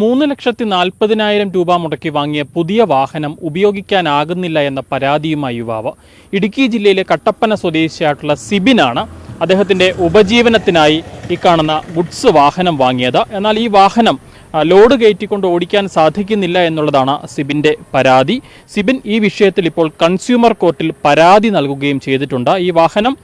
മൂന്ന് ലക്ഷത്തി നാൽപ്പതിനായിരം രൂപ മുടക്കി വാങ്ങിയ പുതിയ വാഹനം ഉപയോഗിക്കാനാകുന്നില്ല എന്ന പരാതിയുമായി യുവാവ്. ഇടുക്കി ജില്ലയിലെ കട്ടപ്പന സ്വദേശിയായിട്ടുള്ള സിബിനാണ് അദ്ദേഹത്തിന്റെ ഉപജീവനത്തിനായി ഈ കാണുന്ന ഗുഡ്സ് വാഹനം വാങ്ങിയത്. എന്നാൽ ഈ വാഹനം ലോഡ് കയറ്റിക്കൊണ്ട് ഓടിക്കാൻ സാധിക്കുന്നില്ല എന്നുള്ളതാണ് സിബിന്റെ പരാതി. സിബിൻ ഈ വിഷയത്തിൽ ഇപ്പോൾ കൺസ്യൂമർ കോർട്ടിൽ പരാതി നൽകുകയും ചെയ്തിട്ടുണ്ട്. ഈ വാഹനം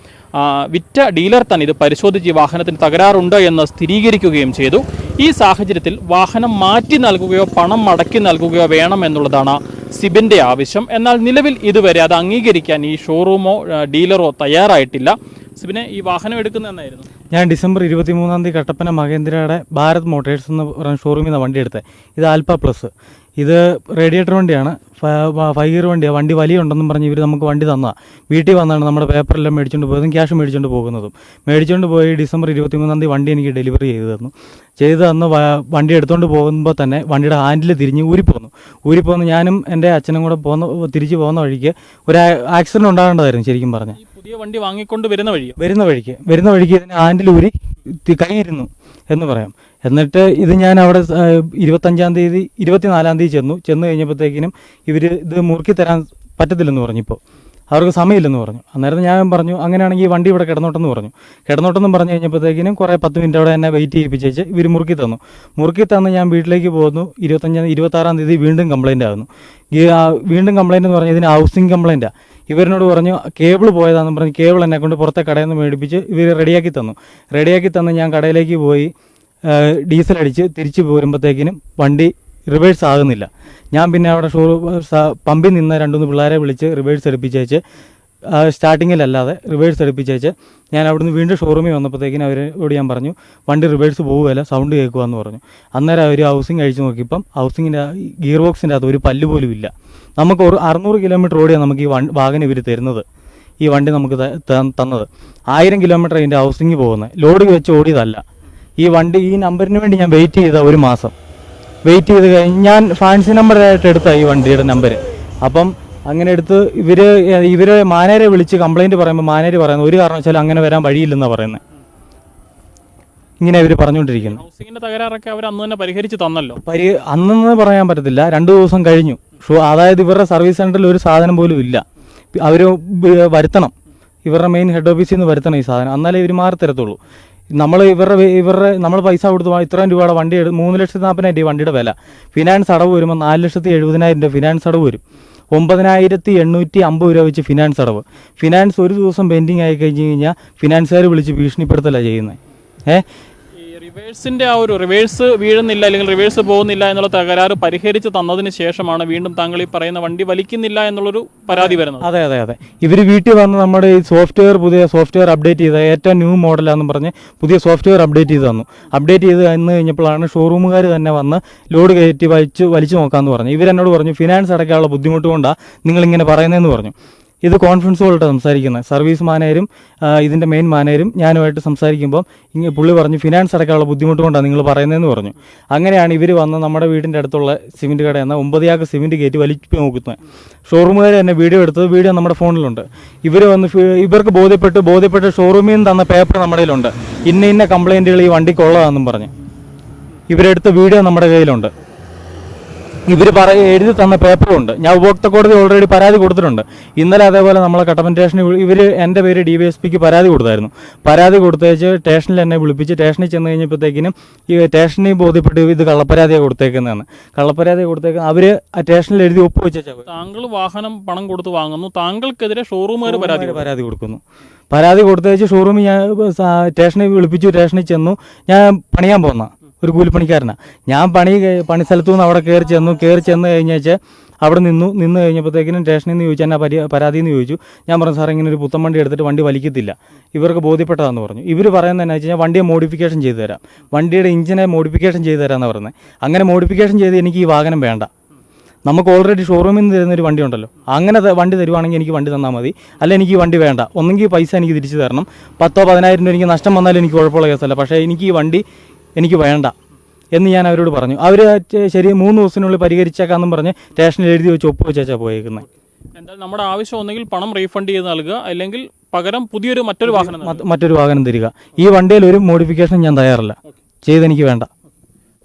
വിറ്റ ഡീലർ തന്നെ ഇത് പരിശോധിച്ച് ഈ വാഹനത്തിന് തകരാറുണ്ട് എന്ന് സ്ഥിരീകരിക്കുകയും ചെയ്തു. ഈ സാഹചര്യത്തിൽ വാഹനം മാറ്റി നൽകുകയോ പണം മടക്കി നൽകുകയോ വേണം എന്നുള്ളതാണ് സിബിന്റെ ആവശ്യം. എന്നാൽ നിലവിൽ ഇതുവരെ അത് അംഗീകരിക്കാൻ ഈ ഷോറൂമോ ഡീലറോ തയ്യാറായിട്ടില്ല. സിബിനെ ഈ വാഹനം എടുക്കുന്നതെന്നായിരുന്നു ഞാൻ ഡിസംബർ ഇരുപത്തി മൂന്നാം തീയതി കട്ടപ്പന മഹേന്ദ്രയുടെ ഭാരത് മോട്ടേഴ്സ് എന്ന് പറയുന്ന ഷോറൂമിൽ നിന്ന് വണ്ടി എടുത്തത്. ഇത് ആൽപ്പ പ്ലസ്. ഇത് റേഡിയേറ്റർ വണ്ടിയാണ്. ഫൈവ് ഇയർ വണ്ടിയാണ് വണ്ടി വലിയ ഉണ്ടെന്നും പറഞ്ഞ് ഇവർ നമുക്ക് വണ്ടി തന്നാ വീട്ടിൽ വന്നാണ് നമ്മുടെ പേപ്പറെല്ലാം മേടിച്ചുകൊണ്ട് പോയതും ക്യാഷ് മേടിച്ചുകൊണ്ട് പോകുന്നതും. മേടിച്ചുകൊണ്ട് പോയി ഡിസംബർ ഇരുപത്തി മൂന്നാം തീയതി വണ്ടി എനിക്ക് ഡെലിവറി ചെയ്തു തന്നു. ചെയ്തു തന്ന് വണ്ടി എടുത്തുകൊണ്ട് പോകുമ്പോൾ തന്നെ വണ്ടിയുടെ ഹാൻഡിൽ തിരിഞ്ഞ് ഊരിപ്പോന്നു ഊരിപ്പോന്ന് ഞാനും എന്റെ അച്ഛനും കൂടെ പോകുന്ന തിരിച്ച് പോകുന്ന വഴിക്ക് ഒരു ആക്സിഡന്റ് ഉണ്ടാകേണ്ടതായിരുന്നു ശരിക്കും പറഞ്ഞാൽ. പുതിയ വണ്ടി വാങ്ങിക്കൊണ്ട് വരുന്ന വഴി വരുന്ന വഴിക്ക്. വരുന്ന വഴിക്ക് ഇതിന് ആൻഡിലൂരി കൈയിരുന്നു എന്ന് പറയാം. എന്നിട്ട് ഇത് ഞാൻ അവിടെ ഇരുപത്തഞ്ചാം തീയതി ഇരുപത്തിനാലാം തീയതി ചെന്നു. ചെന്ന് കഴിഞ്ഞപ്പോഴത്തേക്കിനും ഇവർ ഇത് മുറുക്കി തരാൻ പറ്റത്തില്ലെന്ന് പറഞ്ഞു ഇപ്പോൾ അവർക്ക് സമയമില്ലെന്ന് പറഞ്ഞു. അന്നേരം ഞാൻ പറഞ്ഞു അങ്ങനെയാണെങ്കിൽ ഈ വണ്ടി ഇവിടെ കിടന്നോട്ടെന്ന് പറഞ്ഞു. കിടന്നോട്ടെന്ന് പറഞ്ഞു കഴിഞ്ഞപ്പോഴത്തേക്കിനും കുറേ പത്ത് മിനിറ്റ് അവിടെ എന്നെ വെയിറ്റ് ചെയ്യിപ്പിച്ചേച്ച് ഇവർ മുറുക്കി തന്നു. മുറുക്കി തന്ന് ഞാൻ വീട്ടിലേക്ക് പോകുന്നു ഇരുപത്തഞ്ചാം ഇരുപത്താറാം തീയതി വീണ്ടും കംപ്ലയിന്റ് ആകുന്നു വീണ്ടും കംപ്ലയിന്റ് എന്ന് പറഞ്ഞാൽ ഇതിന് ഹൗസിംഗ് കംപ്ലൈന്റാണ് ഇവരിനോട് പറഞ്ഞു കേബിൾ പോയതാണെന്ന് പറഞ്ഞ് കേബിൾ എന്നെ കൊണ്ട് പുറത്തെ കടയിൽ നിന്ന് മേടിപ്പിച്ച് ഇവർ റെഡിയാക്കി തന്നു. റെഡിയാക്കി തന്ന് ഞാൻ കടയിലേക്ക് പോയി ഡീസൽ അടിച്ച് തിരിച്ചു പോരുമ്പോഴത്തേക്കിനും വണ്ടി റിവേഴ്സ് ആകുന്നില്ല. ഞാൻ പിന്നെ അവിടെ ഷോ പമ്പിൽ നിന്ന് രണ്ടുമൂന്ന് പിള്ളേരെ വിളിച്ച് റിവേഴ്സ് എടുപ്പിച്ചേച്ച് സ്റ്റാർട്ടിങ്ങിലല്ലാതെ റിവേഴ്സ് എടുപ്പിച്ചേച്ച് ഞാൻ അവിടുന്ന് വീണ്ടും ഷോറൂമിൽ വന്നപ്പോഴത്തേക്കിനും അവരോട് ഞാൻ പറഞ്ഞു വണ്ടി റിവേഴ്സ് പോകുകയല്ല സൗണ്ട് കേൾക്കുക എന്ന് പറഞ്ഞു. അന്നേരം അവർ ഹൗസിംഗ് അഴിച്ചു നോക്കിയപ്പം ഹൗസിങ്ങിന്റെ ഗിയർ ബോക്സിന്റെ അകത്ത് ഒരു പല്ല് പോലും ഇല്ല. നമുക്ക് ഒരു അറുന്നൂറ് കിലോമീറ്റർ ഓടിയാണ് നമുക്ക് ഈ വാഹനം ഇവർ തരുന്നത് ഈ വണ്ടി നമുക്ക് തന്നത്. ആയിരം കിലോമീറ്റർ ഇതിന്റെ ഹൗസിംഗ് പോകുന്നത് ലോഡ് വെച്ച് ഓടിയതല്ല. ഈ വണ്ടി ഈ നമ്പറിന് വേണ്ടി ഞാൻ വെയിറ്റ് ചെയ്ത ഒരു മാസം. വെയിറ്റ് ചെയ്ത് കഴിഞ്ഞ് ഞാൻ ഫാൻസി നമ്പറായിട്ട് എടുത്ത ഈ വണ്ടിയുടെ നമ്പർ അപ്പം അങ്ങനെ എടുത്ത് ഇവർ ഇവർ മാനേരെ വിളിച്ച് കംപ്ലൈന്റ് പറയുമ്പോൾ മാനേര് പറയുന്നത് ഒരു കാരണവശാലും അങ്ങനെ വരാൻ വഴിയില്ലെന്നാണ് പറയുന്നത് ഇങ്ങനെ ഇവർ പറഞ്ഞുകൊണ്ടിരിക്കുന്നു. ഹൗസിങ്ങിന്റെ തകരാറൊക്കെ അവർ അന്ന് തന്നെ പരിഹരിച്ച് തന്നല്ലോ. പരി അന്നെന്ന് പറയാൻ പറ്റത്തില്ല രണ്ട് ദിവസം കഴിഞ്ഞു. ഷോ അതായത് ഇവരുടെ സർവീസ് സെന്ററിൽ ഒരു സാധനം പോലും ഇല്ല. അവർ വരുത്തണം. ഇവരുടെ മെയിൻ ഹെഡ് ഓഫീസിൽ നിന്ന് വരുത്തണം ഈ സാധനം. എന്നാലേ ഇവർ മാറി തരത്തുള്ളൂ. നമ്മൾ ഇവരുടെ ഇവരുടെ നമ്മൾ പൈസ കൊടുത്ത് ഇത്രയും രൂപയുടെ വണ്ടി മൂന്ന് ലക്ഷത്തി നാൽപ്പതിനായിരം രൂപ വണ്ടിയുടെ വില. ഫിനാൻസ് അടവ് വരുമ്പോൾ നാല് ലക്ഷത്തി എഴുപതിനായിരം രൂപ ഫിനാൻസ് അടവ് വരും. ഒമ്പതിനായിരത്തി എണ്ണൂറ്റി അമ്പത് രൂപ വെച്ച് ഫിനാൻസ് അടവ്. ഫിനാൻസ് ഒരു ദിവസം പെൻഡിങ് ആയി കഴിഞ്ഞ് കഴിഞ്ഞാൽ ഫിനാൻസുകാർ വിളിച്ച് ഭീഷണിപ്പെടുത്തലാണ് ചെയ്യുന്നത് ഏഹ് റിവേഴ്സിന്റെ ആ ഒരു റിവേഴ്സ് വീഴുന്നില്ല അല്ലെങ്കിൽ റിവേഴ്സ് പോകുന്നില്ല എന്നുള്ള തകരാറ് പരിഹരിച്ച് തന്നതിന് ശേഷമാണ് വീണ്ടും താങ്കൾ ഈ പറയുന്ന വണ്ടി വലിക്കുന്നില്ല എന്നുള്ളൊരു പരാതി വരുന്നത്. അതെ അതെ അതെ. ഇവർ വീട്ടിൽ വന്ന് നമ്മുടെ ഈ സോഫ്റ്റ്വെയർ പുതിയ സോഫ്റ്റ്വെയർ അപ്ഡേറ്റ് ചെയ്ത ഏറ്റവും ന്യൂ മോഡലാന്ന് പറഞ്ഞ് പുതിയ സോഫ്റ്റ്വെയർ അപ്ഡേറ്റ് ചെയ്ത് തന്നു. അപ്ഡേറ്റ് ചെയ്ത് തന്നു കഴിഞ്ഞപ്പോഴാണ് ഷോറൂമുകാർ തന്നെ വന്ന് ലോഡ് കയറ്റി വലിച്ച് വലിച്ചു നോക്കാമെന്ന് പറഞ്ഞു. ഇവരെന്നോട് പറഞ്ഞു ഫിനാൻസ് അടക്കാനുള്ള ബുദ്ധിമുട്ട് കൊണ്ടാണ് നിങ്ങളിങ്ങനെ പറയുന്നതെന്ന് പറഞ്ഞു. ഇത് കോൺഫിഡൻസ് പോലിട്ട് സംസാരിക്കുന്നത് സർവീസ് മാനേജരും ഇതിന്റെ മെയിൻ മാനേജരും ഞാനുമായിട്ട് സംസാരിക്കുമ്പോൾ ഇങ്ങനെ പുള്ളി പറഞ്ഞു ഫിനാൻസ് അടക്കാനുള്ള ബുദ്ധിമുട്ട് കൊണ്ടാണ് നിങ്ങൾ പറയുന്നതെന്ന് പറഞ്ഞു. അങ്ങനെയാണ് ഇവർ വന്ന് നമ്മുടെ വീടിന്റെ അടുത്തുള്ള സിമെന്റ് കട എന്ന ഒമ്പതിയാക്ക് സിമെന്റ് കയറ്റി വലിച്ചു നോക്കുന്നത് ഷോറൂമുകാർ തന്നെ വീഡിയോ എടുത്തത് വീഡിയോ നമ്മുടെ ഫോണിലുണ്ട്. ഇവർ വന്ന് ഇവർക്ക് ബോധ്യപ്പെട്ട് ബോധ്യപ്പെട്ട് ഷോറൂമിൽ നിന്ന് തന്ന പേപ്പർ നമ്മുടെ കയ്യിലുണ്ട്. ഇന്ന ഇന്ന കംപ്ലൈന്റുകൾ ഈ വണ്ടിക്കുള്ളതാണെന്നും പറഞ്ഞ്. ഇവരെടുത്ത വീഡിയോ നമ്മുടെ കയ്യിലുണ്ട്. ഇവർ പറ എഴുതി തന്ന പേപ്പറുണ്ട്. ഞാൻ ഉപഭോക്തൃ കോടതി ഓൾറെഡി പരാതി കൊടുത്തിട്ടുണ്ട്. ഇന്നലെ അതേപോലെ നമ്മളെ കട്ടപ്പൻ സ്റ്റേഷനിൽ ഇവർ എന്റെ പേര് ഡി വി എസ് പിക്ക് പരാതി കൊടുത്തായിരുന്നു. പരാതി കൊടുത്തേച്ച് സ്റ്റേഷനിൽ എന്നെ വിളിപ്പിച്ച് സ്റ്റേഷനിൽ ചെന്ന് കഴിഞ്ഞപ്പോഴത്തേക്കിനും ഈ സ്റ്റേഷനിൽ ബോധ്യപ്പെട്ട് ഇത് കള്ളപ്പരാതിയാണ് കൊടുത്തേക്കുന്നതാണ് കള്ളപ്പരാതി കൊടുത്തേക്കുന്ന അവർ ആ സ്റ്റേഷനിൽ എഴുതി ഒപ്പ് വെച്ചാൽ താങ്കൾ വാഹനം പണം കൊടുത്ത് വാങ്ങുന്നു. താങ്കൾക്കെതിരെ ഷോറൂമുകാർ പരാതി പരാതി കൊടുക്കുന്നു. പരാതി കൊടുത്തേച്ച് ഷോറൂമിൽ ഞാൻ സ്റ്റേഷനിൽ വിളിപ്പിച്ചു സ്റ്റേഷനിൽ ചെന്നു. ഞാൻ പണിയാൻ പോന്ന. ഒരു കൂലിപ്പണിക്കാരനാണ് ഞാൻ പണി പണി സ്ഥലത്തു നിന്ന് അവിടെ കയറി ചെന്നു കയറി ചെന്ന് കഴിഞ്ഞാൽ അവിടെ നിന്നു നിന്ന് കഴിഞ്ഞപ്പോഴത്തേക്കിനും സ്റ്റേഷനിൽ നിന്ന് ചോദിച്ചു എന്നാ പരി പരാതി എന്ന് ചോദിച്ചു. ഞാൻ പറഞ്ഞു സാർ ഇങ്ങനെ ഒരു പുത്തൻ വണ്ടി എടുത്തിട്ട് വണ്ടി വലിക്കത്തില്ല. ഇവർക്ക് ബോധ്യപ്പെട്ടതാന്ന് പറഞ്ഞു. ഇവർ പറയുന്നത് എന്നാ വെച്ച് കഴിഞ്ഞാൽ വണ്ടിയെ മോഡിഫിക്കേഷൻ ചെയ്തു തരാം. വണ്ടിയുടെ ഇഞ്ചിനെ മോഡിഫിക്കേഷൻ ചെയ്തു തരാമെന്ന് പറയുന്നത് അങ്ങനെ മോഡിഫിക്കേഷൻ ചെയ്ത് എനിക്ക് ഈ വാഹനം വേണ്ട. നമുക്ക് ഓൾറെഡി ഷോറൂമിൽ നിന്ന് തരുന്ന ഒരു വണ്ടി ഉണ്ടല്ലോ. അങ്ങനെ വണ്ടി തരുവാണെങ്കിൽ എനിക്ക് വണ്ടി തന്നാൽ മതി. അല്ല എനിക്ക് ഈ വണ്ടി വേണ്ട. ഒന്നെങ്കിൽ പൈസ എനിക്ക് തിരിച്ചു തരണം. പത്തോ പതിനായിരം രൂപ എനിക്ക് നഷ്ടം വന്നാലും എനിക്ക് കുഴപ്പമുള്ള കേസല്ല. പക്ഷേ എനിക്ക് ഈ വണ്ടി എനിക്ക് വേണ്ട എന്ന് ഞാൻ അവരോട് പറഞ്ഞു. അവർ ശരി മൂന്ന് ദിവസത്തിനുള്ളിൽ പരിഹരിച്ചേക്കാന്നും പറഞ്ഞ് സ്റ്റേഷനിൽ എഴുതി വെച്ച് ഒപ്പ് വെച്ചാൽ പോയേക്കുന്നത് എന്തായാലും നമ്മുടെ ആവശ്യം ഒന്നെങ്കിൽ പണം റീഫണ്ട് ചെയ്ത് നൽകുക അല്ലെങ്കിൽ പകരം പുതിയൊരു മറ്റൊരു വാഹനം മറ്റൊരു വാഹനം തരിക. ഈ വണ്ടിയിൽ ഒരു മോഡിഫിക്കേഷൻ ഞാൻ തയ്യാറല്ല. ചെയ്തെനിക്ക് വേണ്ട.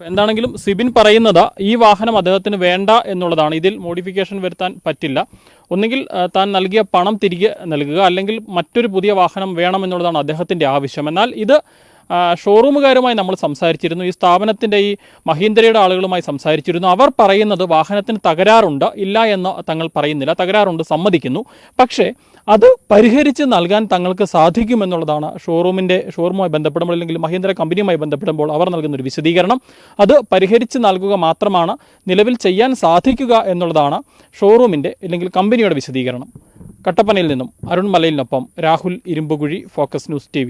എന്താണെങ്കിലും സിബിൻ പറയുന്നത് ഈ വാഹനം അദ്ദേഹത്തിന് വേണ്ട എന്നുള്ളതാണ്. ഇതിൽ മോഡിഫിക്കേഷൻ വരുത്താൻ പറ്റില്ല. ഒന്നുകിൽ താൻ നൽകിയ പണം തിരികെ നൽകുക അല്ലെങ്കിൽ മറ്റൊരു പുതിയ വാഹനം വേണം എന്നുള്ളതാണ് അദ്ദേഹത്തിന്റെ ആവശ്യം. എന്നാൽ ഇത് ഷോറൂമുകാരുമായി നമ്മൾ സംസാരിച്ചിരുന്നു. ഈ സ്ഥാപനത്തിന്റെ ഈ മഹീന്ദ്രയുടെ ആളുകളുമായി സംസാരിച്ചിരുന്നു. അവർ പറയുന്നത് വാഹനത്തിന് തകരാറുണ്ട് ഇല്ല എന്ന് തങ്ങൾ പറയുന്നില്ല. തകരാറുണ്ട് സമ്മതിക്കുന്നു. പക്ഷേ അത് പരിഹരിച്ച് നൽകാൻ തങ്ങൾക്ക് സാധിക്കുമെന്നുള്ളതാണ് ഷോറൂമിന്റെ ഷോറൂമുമായി ബന്ധപ്പെടുമ്പോൾ അല്ലെങ്കിൽ മഹീന്ദ്ര കമ്പനിയുമായി ബന്ധപ്പെടുമ്പോൾ അവർ നൽകുന്ന ഒരു വിശദീകരണം. അത് പരിഹരിച്ച് നൽകുക മാത്രമാണ് നിലവിൽ ചെയ്യാൻ സാധിക്കുക എന്നുള്ളതാണ് ഷോറൂമിന്റെ അല്ലെങ്കിൽ കമ്പനിയുടെ വിശദീകരണം. കട്ടപ്പനയിൽ നിന്നും Arun മലയിലിനൊപ്പം Rahul Irumpukuzhi focus news T